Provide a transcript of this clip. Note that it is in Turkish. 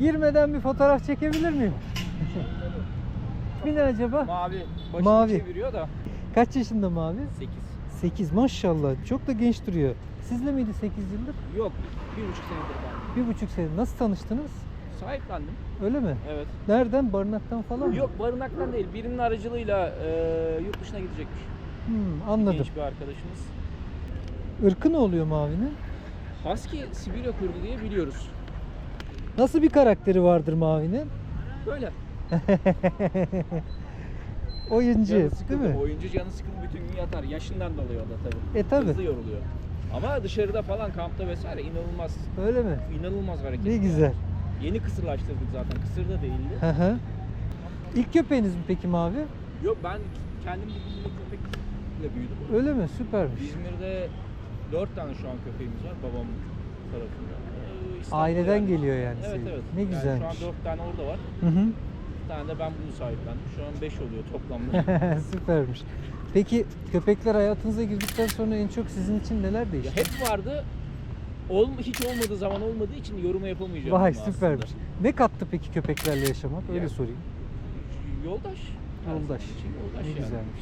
Girmeden bir fotoğraf çekebilir miyim? Bir ne acaba? Mavi. Başını Mavi. çeviriyor da. Kaç yaşında mavi? 8. 8 maşallah. Çok da genç duruyor. Sizle miydi 8 yıldır? Yok. Bir buçuk senedir ben. Bir buçuk sene. Nasıl tanıştınız? Sahiplendim. Öyle mi? Evet. Nereden? Barınaktan falan mı? Yok barınaktan değil. Birinin aracılığıyla e, yurt dışına gidecekmiş. Hmm, anladım. Genç bir arkadaşımız. Irkı ne oluyor mavinin? Husky Sibirya kurdu diye biliyoruz. Nasıl bir karakteri vardır mavinin? Böyle. Oyuncu Canı değil sıkıldı. mi? Oyuncu canı sıkıldı bütün gün yatar. Yaşından dolayı o da tabii. E, tabii. Hızlı yoruluyor. Ama dışarıda falan kampta vesaire inanılmaz Öyle mi? inanılmaz hareketli. Ne güzel. Yeni kısırlaştırdık zaten. Kısır da değildi. Hı hı. İlk köpeğiniz mi peki mavi? Yok ben kendim bildiğimde köpekle büyüdüm. Öyle mi? Süpermiş. İzmir'de 4 tane şu an köpeğimiz var babamın tarafında. İstanbul'da Aileden yani. geliyor yani. Evet sevgi. evet. Ne Yani güzelmiş. şu an 4 tane orada var. Hı hı. Bir tane de ben bunu sahiplendim. Şu an 5 oluyor toplamda. Süpermiş. Peki köpekler hayatınıza girdikten sonra en çok sizin için neler ya değişti? hep vardı. Ol, hiç olmadığı zaman olmadığı için yorum yapamayacağım. Vay bunu aslında. süpermiş. Ne kattı peki köpeklerle yaşamak? Öyle Ya, sorayım. Yoldaş. Yoldaş. için yoldaş Ne yani. güzelmiş.